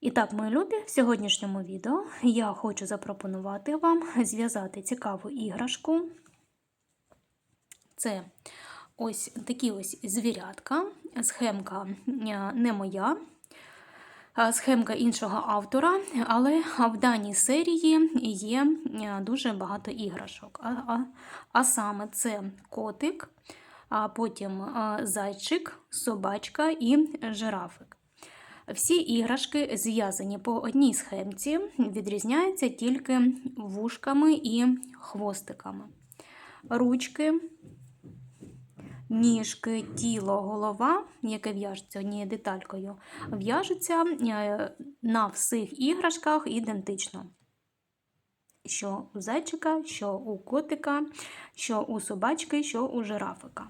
І так, мої любі, в сьогоднішньому відео я хочу запропонувати вам зв'язати цікаву іграшку. Це ось такі ось звірятка. Схемка е, не моя, схемка іншого автора, але в даній серії є е, дуже багато іграшок. А саме це котик, а потім е, зайчик, собачка і жирафик. Всі іграшки зв'язані по одній схемці, відрізняються тільки вушками і хвостиками. Ручки, ніжки, тіло, голова, яке в'яжеться однією деталькою, в'яжуться е, на всіх іграшках ідентично. Що у зайчика, що у котика, що у собачки, що у жирафика.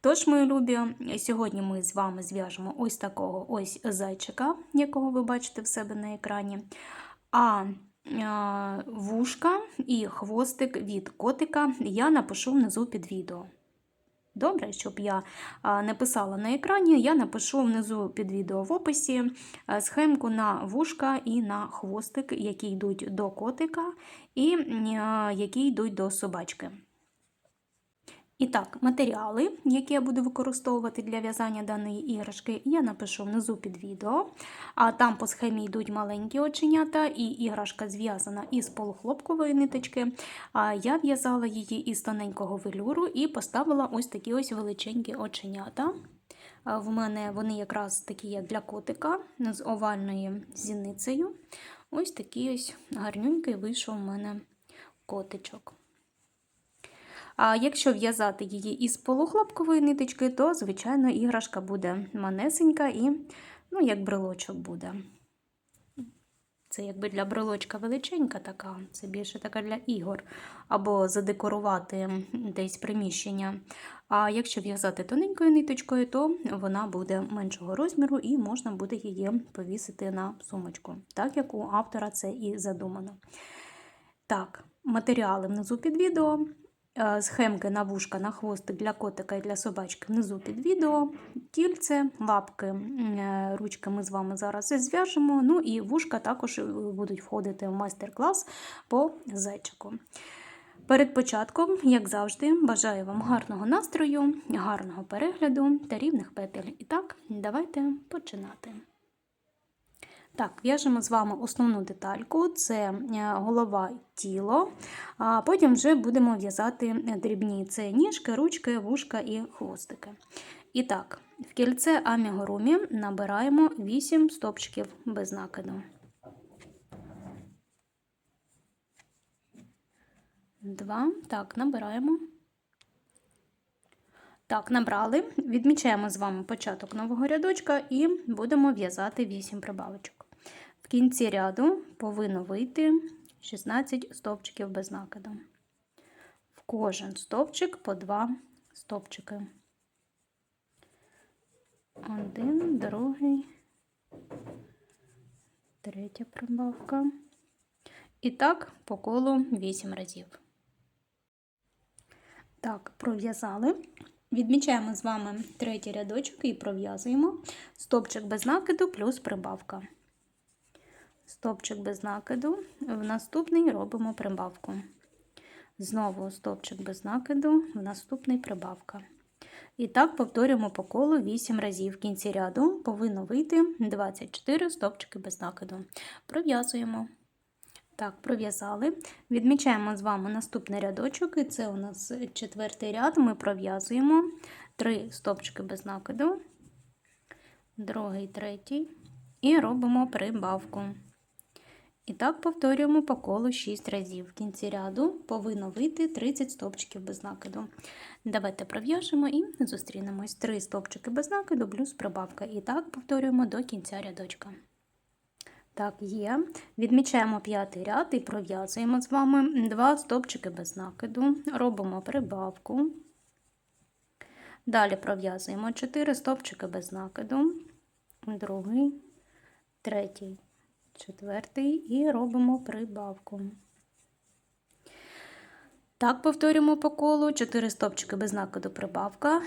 Тож, мої любі, сьогодні ми з вами зв'яжемо ось такого ось зайчика, якого ви бачите в себе на екрані. А вушка і хвостик від котика я напишу внизу під відео. Добре, щоб я не писала на екрані, я напишу внизу під відео в описі схемку на вушка і на хвостик, які йдуть до котика, і які йдуть до собачки. І так, матеріали, які я буду використовувати для в'язання даної іграшки, я напишу внизу під відео. А там по схемі йдуть маленькі оченята, і іграшка зв'язана із полухлопкової ниточки. А я в'язала її із тоненького велюру і поставила ось такі ось величенькі оченята. В мене вони якраз такі, як для котика, з овальною зіницею. Ось такий ось гарнюнький вийшов у мене котичок. А якщо в'язати її із полухлопкової ниточки, то, звичайно, іграшка буде манесенька і, ну, як брелочок буде. Це якби для брелочка величенька така, це більше така для ігор, або задекорувати десь приміщення. А якщо в'язати тоненькою ниточкою, то вона буде меншого розміру і можна буде її повісити на сумочку, так як у автора це і задумано. Так, матеріали внизу під відео. Е, схемки на вушка, на хвостик для котика і для собачки внизу під відео. Тільце, лапки, е, ручки ми з вами зараз зв'яжемо. Ну і вушка також будуть входити в майстер-клас по зайчику. Перед початком, як завжди, бажаю вам гарного настрою, гарного перегляду та рівних петель. І так, давайте починати. Так, в'яжемо з вами основну детальку це е, голова тіло, а потім вже будемо в'язати дрібні це ніжки, ручки, вушка і хвостики. І так, в кільце амігурумі набираємо 8 стопчиків без накиду. Два. Так, набираємо. Так, набрали. Відмічаємо з вами початок нового рядочка і будемо в'язати 8 прибавочок. В кінці ряду повинно вийти 16 стовпчиків без накиду. В кожен стовпчик по 2 стовпчики. Один, другий, третя прибавка. І так по колу 8 разів. Так, пров'язали. Відмічаємо з вами третій рядочок і пров'язуємо стовпчик без накиду плюс прибавка стопчик без накиду, в наступний робимо прибавку. Знову стопчик без накиду, в наступний прибавка. І так повторюємо по колу 8 разів. В кінці ряду повинно вийти 24 стопчики без накиду. Пров'язуємо. Так, пров'язали. Відмічаємо з вами наступний рядочок, і це у нас четвертий ряд. Ми пров'язуємо 3 стопчики без накиду, другий, третій, і робимо прибавку. І так повторюємо по колу 6 разів. В кінці ряду повинно вийти 30 стовпчиків без накиду. Давайте пров'яжемо і зустрінемось. 3 стовпчики без накиду плюс прибавка. І так повторюємо до кінця рядочка. Так, є. Відмічаємо п'ятий ряд і пров'язуємо з вами 2 стовпчики без накиду. Робимо прибавку. Далі пров'язуємо 4 стовпчики без накиду. Другий, третій, четвертий і робимо прибавку. Так, повторюємо по колу 4 стопчики без накиду прибавка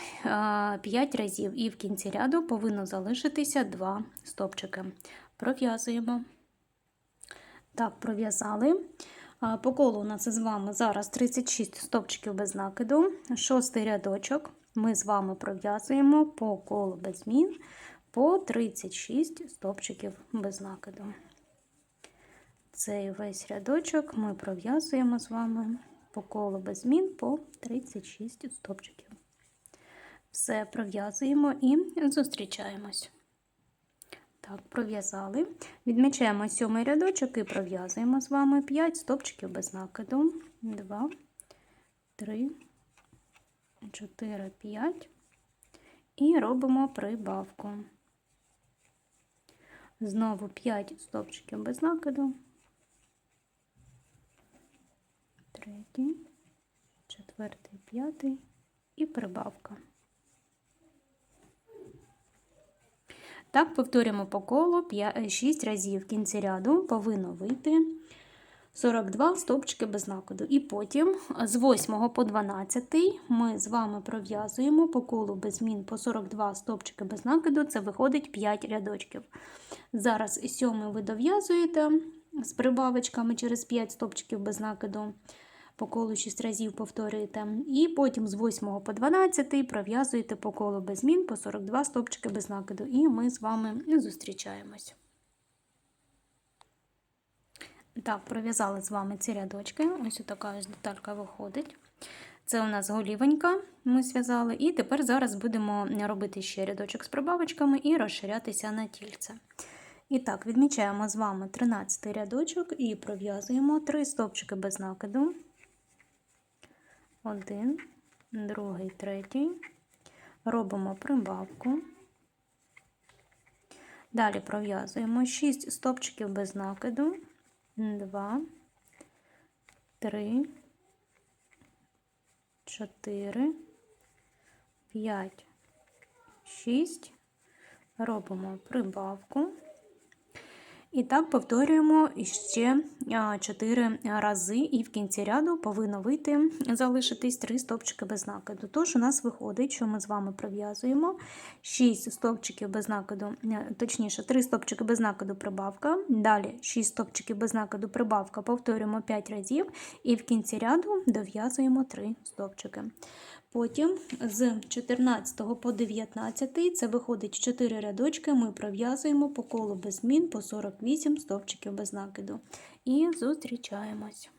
5 разів, і в кінці ряду повинно залишитися 2 стопчики. Пров'язуємо. Так, пров'язали. По колу у нас з вами зараз 36 стопчиків без накиду. Шостий рядочок ми з вами пров'язуємо по колу без змін по 36 стопчиків без накиду. Цей весь рядочок ми пров'язуємо з вами по колу без змін по 36 стопчиків. Все пров'язуємо і зустрічаємось. Так, пров'язали. Відмічаємо сьомий рядочок і пров'язуємо з вами 5 стопчиків без накиду. 2, 3, 4, 5. І робимо прибавку. Знову 5 стопчиків без накиду. Третій, четвертий, п'ятий і прибавка. Так, повторюємо по колу 6 разів в кінці ряду повинно вийти 42 стовпчики без накиду. І потім з 8 по 12 ми з вами пров'язуємо по колу без змін по 42 стовпчики без накиду, це виходить 5 рядочків. Зараз 7 ви дов'язуєте з прибавочками через 5 стовпчиків без накиду. По колу 6 разів повторюєте. І потім з 8 по 12 пров'язуєте по колу без змін по 42 стовпчики без накиду. І ми з вами зустрічаємось. Так, пров'язали з вами ці рядочки. Ось така ось деталька виходить. Це у нас голівенька, ми зв'язали. І тепер зараз будемо робити ще рядочок з прибавочками і розширятися на тільце. І так, відмічаємо з вами 13 рядочок і пров'язуємо 3 стовпчики без накиду. Один, другий, третій. Робимо прибавку. Далі пров'язуємо 6 стовпчиків без накиду. 2, 3, 4, 5, 6. Робимо прибавку. І так повторюємо ще 4 рази, і в кінці ряду повинно вийти, залишитись 3 стовпчики без накиду. Тож у нас виходить, що ми з вами пров'язуємо 6 стовпчиків без накиду, точніше, 3 стовпчики без накиду прибавка. Далі 6 стовпчиків без накиду прибавка, повторюємо 5 разів, і в кінці ряду дов'язуємо 3 стовпчики. Потім з 14 по 19 це виходить 4 рядочки, ми пров'язуємо по колу без змін по 48 стовпчиків без накиду. І зустрічаємось.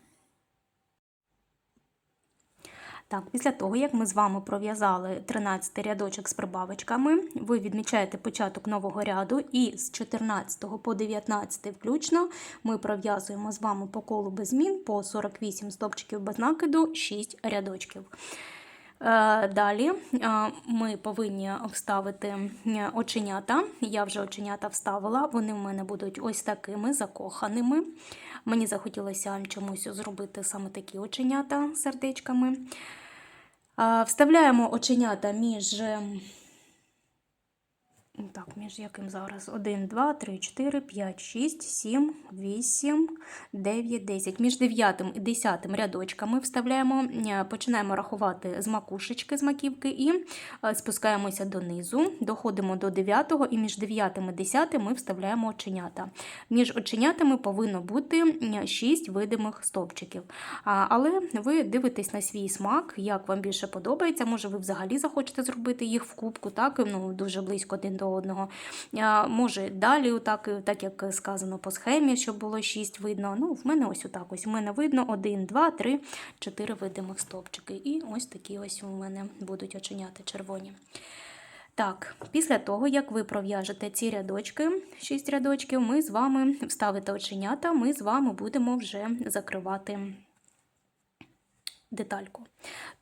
Так, після того, як ми з вами пров'язали 13 рядочок з прибавочками, ви відмічаєте початок нового ряду, і з 14 по 19 включно ми пров'язуємо з вами по колу без змін по 48 стовпчиків без накиду 6 рядочків. Е, далі е, ми повинні вставити оченята. Я вже оченята вставила, вони в мене будуть ось такими закоханими. Мені захотілося чомусь зробити саме такі оченята сердечками. Е, вставляємо оченята між так, між яким зараз? 1, 2, 3, 4, 5, 6, 7, 8, 9, 10. Між 9 і 10 рядочками вставляємо, е, починаємо рахувати з макушечки, з маківки і е, спускаємося донизу, доходимо до 9 і між 9 і 10 ми вставляємо оченята. Між оченятами повинно бути 6 видимих стовпчиків. Але ви дивитесь на свій смак, як вам більше подобається. Може, ви взагалі захочете зробити їх в кубку, так, ну, дуже близько один до одного. Може, далі, так, так як сказано по схемі, щоб було 6 видно. Ну, В мене ось отак ось. У мене видно 1, 2, 3, 4 видимих стовпчики. І ось такі ось у мене будуть оченята червоні. Так, після того, як ви пров'яжете ці рядочки, 6 рядочків, ми з вами вставите оченята, ми з вами будемо вже закривати детальку.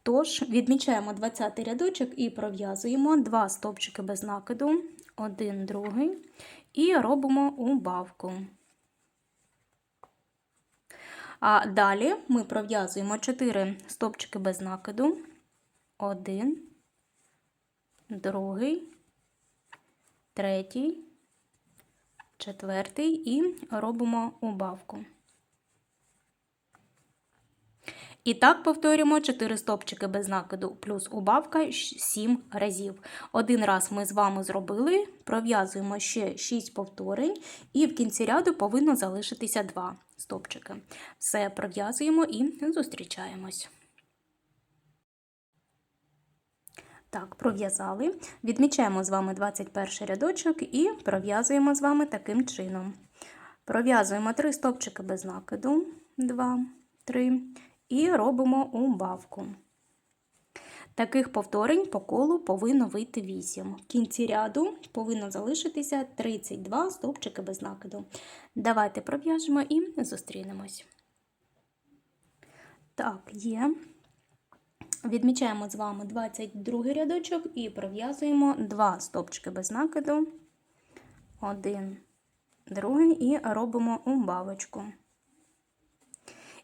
Тож, відмічаємо 20 рядочок і пров'язуємо два стовпчики без накиду, один, другий, і робимо убавку. А далі ми пров'язуємо 4 стовпчики без накиду, один, другий, третій, четвертий і робимо убавку. І так повторюємо 4 стопчики без накиду плюс убавка 7 разів. Один раз ми з вами зробили, пров'язуємо ще 6 повторень, і в кінці ряду повинно залишитися 2 стопчики. Все пров'язуємо і зустрічаємось. Так, пров'язали. Відмічаємо з вами 21 рядочок і пров'язуємо з вами таким чином. Пров'язуємо 3 стопчики без накиду, 2, 3 і робимо убавку. Таких повторень по колу повинно вийти 8. В кінці ряду повинно залишитися 32 стовпчики без накиду. Давайте пров'яжемо і зустрінемось. Так, є. Відмічаємо з вами 22 рядочок і пров'язуємо 2 стовпчики без накиду, один, другий, і робимо убавочку.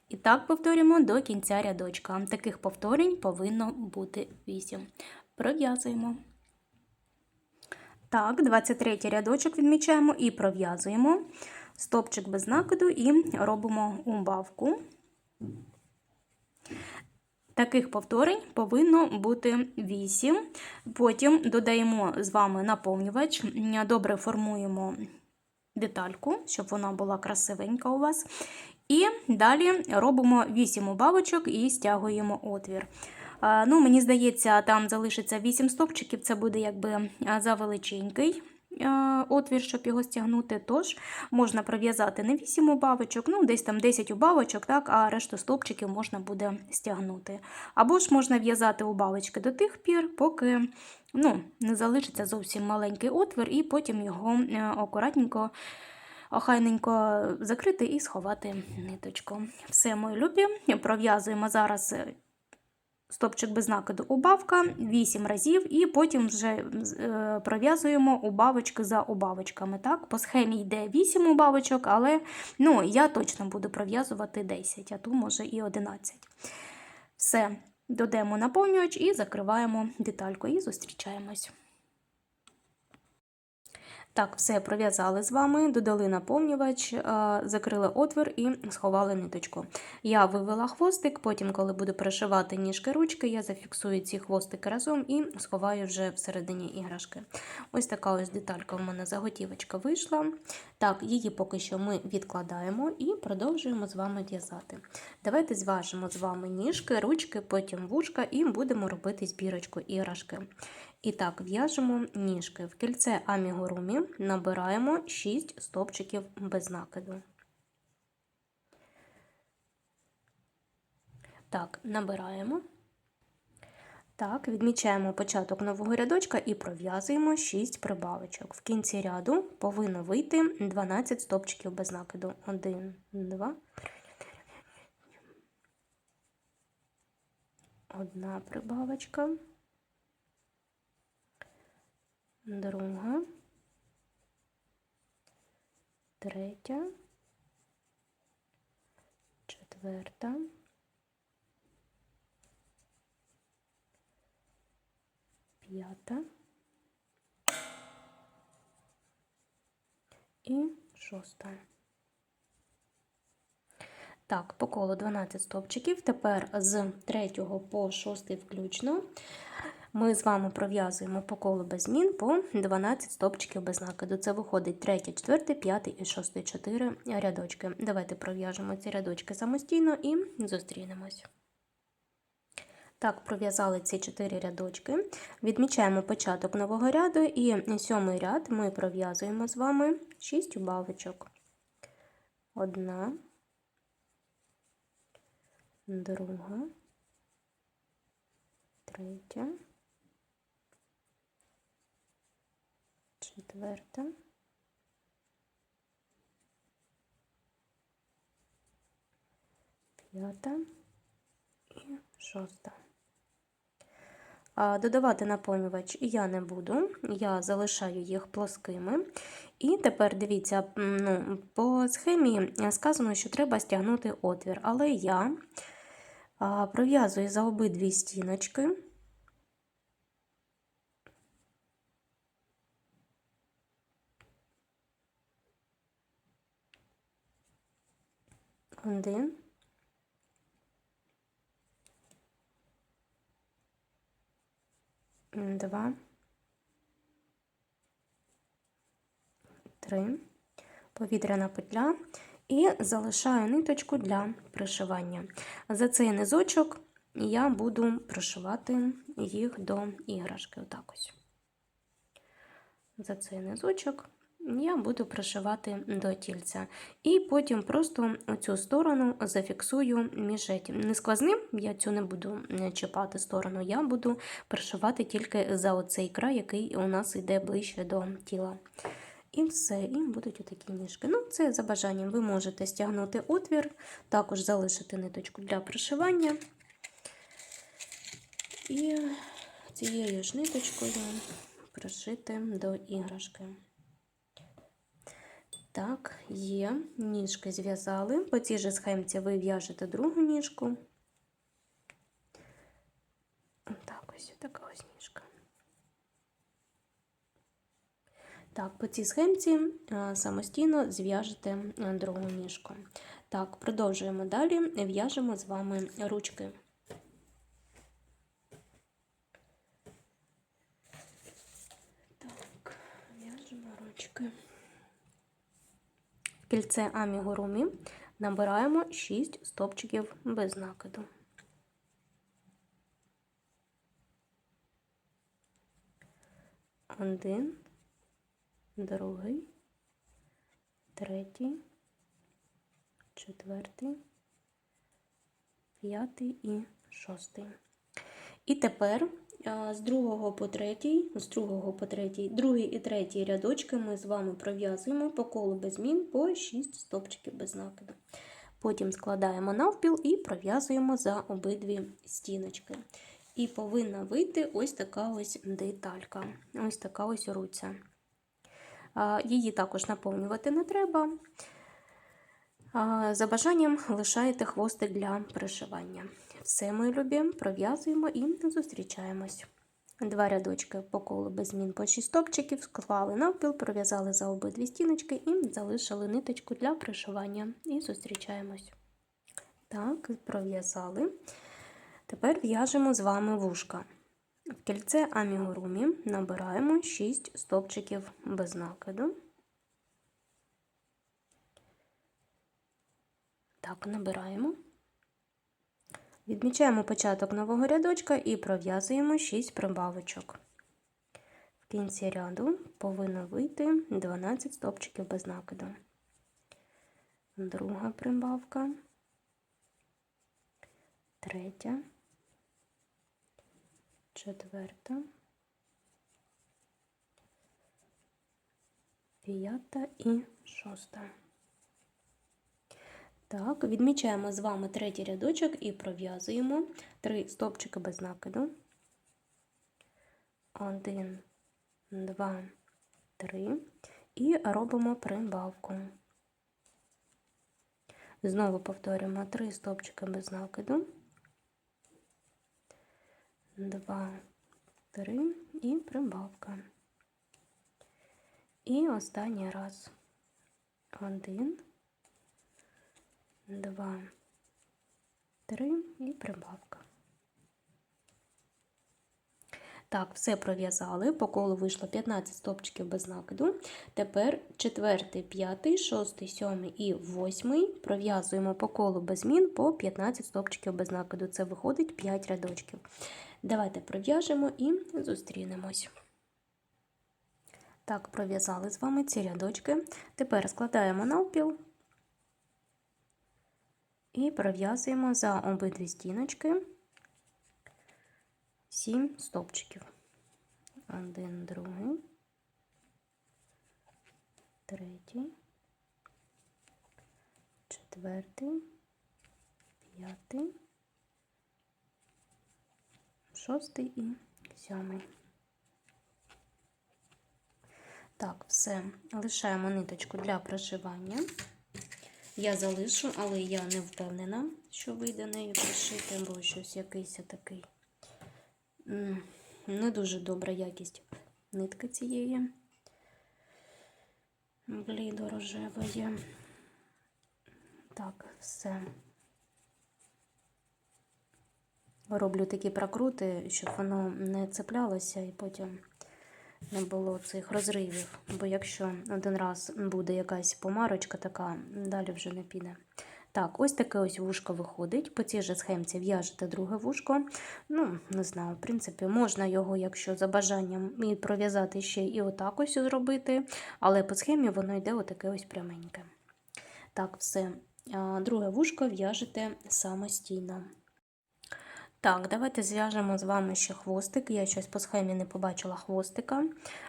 І так повторюємо до кінця рядочка. Таких повторень повинно бути 8. Пров'язуємо. Так, 23 рядочок відмічаємо і пров'язуємо стопчик без накиду і робимо убавку. Таких повторень повинно бути 8. Потім додаємо з вами наповнювач, добре формуємо детальку, щоб вона була красивенька у вас. І далі робимо 8 убавочок і стягуємо отвір. Ну, Мені здається, там залишиться 8 стовпчиків, це буде якби завеличенький отвір, щоб його стягнути. Тож можна пров'язати не 8 убавочок, ну десь там 10 убавочок, так, а решту стовпчиків можна буде стягнути. Або ж можна в'язати убавочки до тих пір, поки ну, не залишиться зовсім маленький отвір, і потім його е, акуратненько охайненько закрити і сховати ниточку. Все, мої любі, пров'язуємо зараз е, стопчик без накиду убавка 8 разів, і потім вже е, пров'язуємо убавочки за убавочками. Так? По схемі йде 8 убавочок, але ну, я точно буду пров'язувати 10, а то може і 11. Все, додаємо наповнювач і закриваємо детальку, і зустрічаємось. Так, все пров'язали з вами, додали наповнювач, закрили отвір і сховали ниточку. Я вивела хвостик, потім, коли буду перешивати ніжки ручки, я зафіксую ці хвостики разом і сховаю вже всередині іграшки. Ось така ось деталька в мене заготівочка вийшла. Так, її поки що ми відкладаємо і продовжуємо з вами в'язати. Давайте зважимо з вами ніжки, ручки, потім вушка і будемо робити збірочку іграшки. І так, в'яжемо ніжки. В кільце амігурумі набираємо 6 стовпчиків без накиду. Так, набираємо. Так, відмічаємо початок нового рядочка і пров'язуємо 6 прибавочок. В кінці ряду повинно вийти 12 стовпчиків без накиду. 1, 2, 3, 4, 5. Одна прибавочка друга, третя, четверта, п'ята. І шоста. Так, по колу 12 стовпчиків. Тепер з 3 по 6 включно ми з вами пров'язуємо по колу без змін по 12 стопчиків без накиду. Це виходить 3, 4, 5 і 6, 4 рядочки. Давайте пров'яжемо ці рядочки самостійно і зустрінемось. Так, пров'язали ці 4 рядочки. Відмічаємо початок нового ряду, і сьомий ряд ми пров'язуємо з вами 6 убавочок. Одна, друга, третя. Четверта. П'ята і шоста. Додавати наповнювач я не буду, я залишаю їх плоскими. І тепер дивіться, ну, по схемі сказано, що треба стягнути отвір, але я пров'язую за обидві стіночки. Один. Два. Три. Повітряна петля і залишаю ниточку для пришивання. За цей низочок я буду пришивати їх до іграшки. Отак ось. За цей низочок я буду пришивати до тільця. І потім просто цю сторону зафіксую міжетім. Не сквозним, я цю не буду чіпати сторону, я буду пришивати тільки за оцей край, який у нас йде ближче до тіла. І все, і будуть отакі ніжки. Ну, це за бажанням. Ви можете стягнути отвір, також залишити ниточку для пришивання. І цією ж ниточкою пришити до іграшки. Так, є, ніжки зв'язали. По цій же схемці ви в'яжете другу ніжку. Так, ось така ось ніжка. Так, по цій схемці самостійно зв'яжете другу ніжку. Так, продовжуємо далі, в'яжемо з вами ручки. Так, в'яжемо ручки. Кільце амігурумі набираємо 6 стопчиків без накиду. Один другий, третій, четвертий, п'ятий і шостий. І тепер з другого по третій, з другого по третій, другий і третій рядочки ми з вами пров'язуємо по колу без змін по 6 стопчиків без накиду. Потім складаємо навпіл і пров'язуємо за обидві стіночки. І повинна вийти ось така ось деталька, ось така ось руця. Її також наповнювати не треба. За бажанням лишаєте хвостик для пришивання. Все, мої любі, пров'язуємо і зустрічаємось. Два рядочки по колу без змін по 6 стопчиків, склали навпіл, пров'язали за обидві стіночки і залишили ниточку для пришивання. І зустрічаємось. Так, пров'язали. Тепер в'яжемо з вами вушка. В кільце амігурумі набираємо 6 стовпчиків без накиду. Так, набираємо. Відмічаємо початок нового рядочка і пров'язуємо 6 прибавочок. В кінці ряду повинно вийти 12 стовпчиків без накиду. Друга прибавка, третя четверта, п'ята і шоста. Так, відмічаємо з вами третій рядочок і пров'язуємо три стопчики без накиду. Один, два, три. І робимо прибавку. Знову повторюємо три стопчики без накиду. Два, три і прибавка. І останній раз. Один, два, три і прибавка. Так, все пров'язали, по колу вийшло 15 стопчиків без накиду. Тепер 4, 5, 6, 7 і 8 пров'язуємо по колу без змін по 15 стопчиків без накиду. Це виходить 5 рядочків. Давайте пров'яжемо і зустрінемось. Так, пров'язали з вами ці рядочки. Тепер складаємо навпіл і пров'язуємо за обидві стіночки 7 стовпчиків. Один, другий, третій, четвертий, п'ятий, шостий і сьомий. Так, все. Лишаємо ниточку для прошивання. Я залишу, але я не впевнена, що вийде нею прошити, бо щось якийсь такий не дуже добра якість нитки цієї блідо-рожевої. Так, все. Роблю такі прокрути, щоб воно не цеплялося і потім не було цих розривів. Бо якщо один раз буде якась помарочка така, далі вже не піде. Так, ось таке ось вушко виходить. По цій же схемці в'яжете друге вушко. Ну, не знаю, в принципі, можна його, якщо за бажанням, і пров'язати ще і отак ось зробити, але по схемі воно йде отаке ось пряменьке. Так, все. Друге вушко в'яжете самостійно. Так, давайте зв'яжемо з вами ще хвостик. Я щось по схемі не побачила хвостика.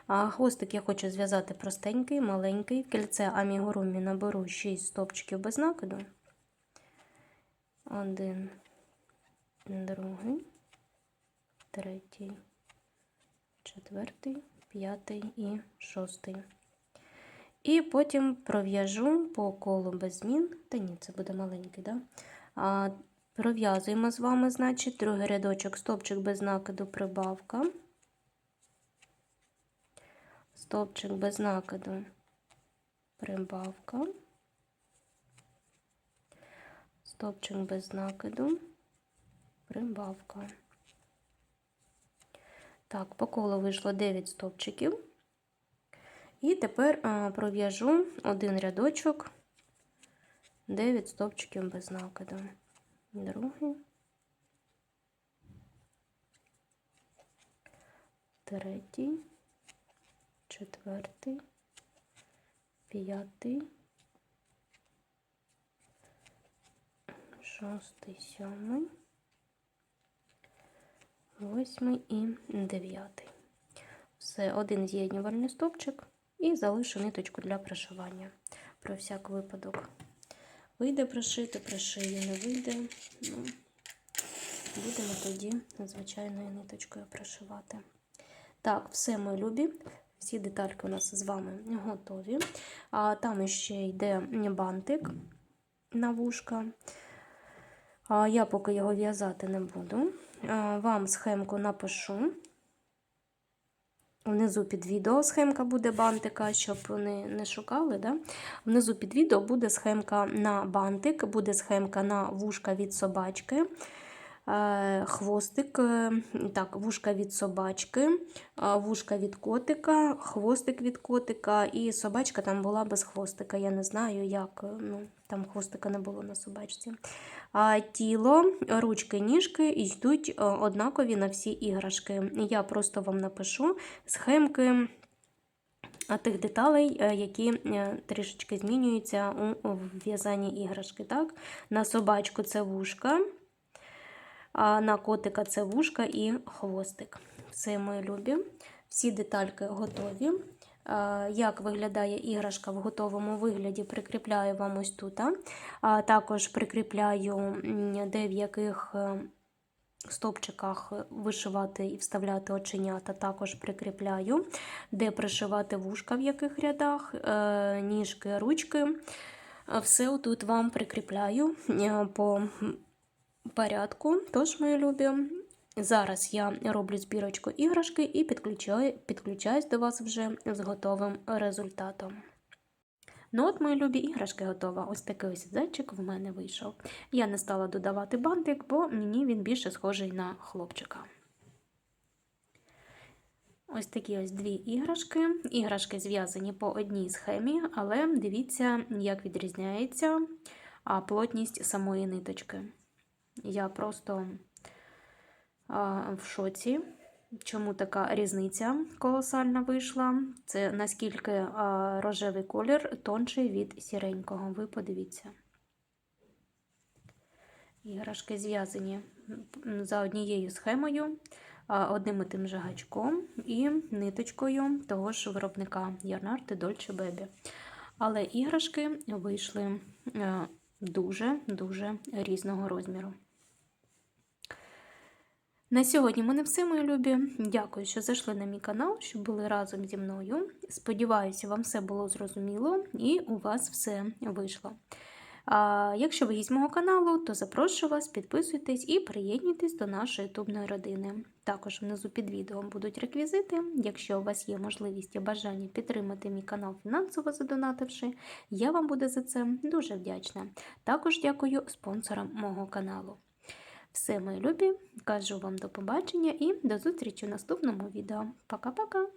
А хвостик я хочу зв'язати простенький, маленький. В кільце амігурумі наберу 6 стопчиків без накиду. Один, другий, третій, четвертий, п'ятий і шостий. І потім пров'яжу по колу без змін. Та ні, це буде маленький, да? Пров'язуємо з вами, значить, другий рядочок, стовпчик без накиду, прибавка. Стовпчик без накиду, прибавка. Стовпчик без накиду, прибавка. Так, по колу вийшло 9 стовпчиків. І тепер пров'яжу один рядочок, 9 стовпчиків без накиду другий, третій, четвертий, п'ятий, шостий, сьомий, восьмий і дев'ятий. Все, один з'єднювальний стовпчик і залишу ниточку для пришивання. Про всяк випадок. Вийде прошити, прошию, не вийде. Ну, Будемо тоді звичайною ниточкою прошивати. Так, все, мої любі. Всі детальки у нас з вами готові. А Там ще йде бантик на вушка. А Я поки його в'язати не буду. Вам схемку напишу. Внизу під відео схемка буде бантика, щоб вони не шукали. Да? Внизу під відео буде схемка на бантик, буде схемка на вушка від собачки, хвостик, е, так, вушка від собачки, е, вушка від котика, хвостик від котика, і собачка там була без хвостика. Я не знаю, як ну, там хвостика не було на собачці. Тіло, ручки, ніжки йдуть однакові на всі іграшки. Я просто вам напишу схемки тих деталей, які трішечки змінюються у в'язанні іграшки. Так? На собачку це вушка, а на котика це вушка і хвостик. Все, мої любі. Всі детальки готові. Як виглядає іграшка в готовому вигляді, прикріпляю вам ось тут. А Також прикріпляю, де в яких е, стопчиках вишивати і вставляти оченята, також прикріпляю, де пришивати вушка, в яких рядах, е, ніжки, ручки. Все тут вам прикріпляю е, по порядку. Тож, мої любі. Зараз я роблю збірочку іграшки і підключаю, підключаюсь до вас вже з готовим результатом. Ну от, мої любі іграшки готова. Ось такий ось зайчик в мене вийшов. Я не стала додавати бантик, бо мені він більше схожий на хлопчика. Ось такі ось дві іграшки. Іграшки зв'язані по одній схемі, але дивіться, як відрізняється плотність самої ниточки. Я просто в шоці. Чому така різниця колосальна вийшла? Це наскільки рожевий колір тонший від сіренького. Ви подивіться. Іграшки зв'язані за однією схемою, одним і тим же гачком і ниточкою того ж виробника Ярнарти Dolce Baby. Але іграшки вийшли дуже-дуже різного розміру. На сьогодні мене все, мої любі. Дякую, що зайшли на мій канал, що були разом зі мною. Сподіваюся, вам все було зрозуміло і у вас все вийшло. А якщо ви гість мого каналу, то запрошую вас, підписуйтесь і приєднуйтесь до нашої ютубної родини. Також внизу під відео будуть реквізити. Якщо у вас є можливість і бажання підтримати мій канал фінансово задонативши, я вам буду за це дуже вдячна. Також дякую спонсорам мого каналу. Все, мої любі, кажу вам до побачення і до зустрічі в наступному відео. Пока-пока!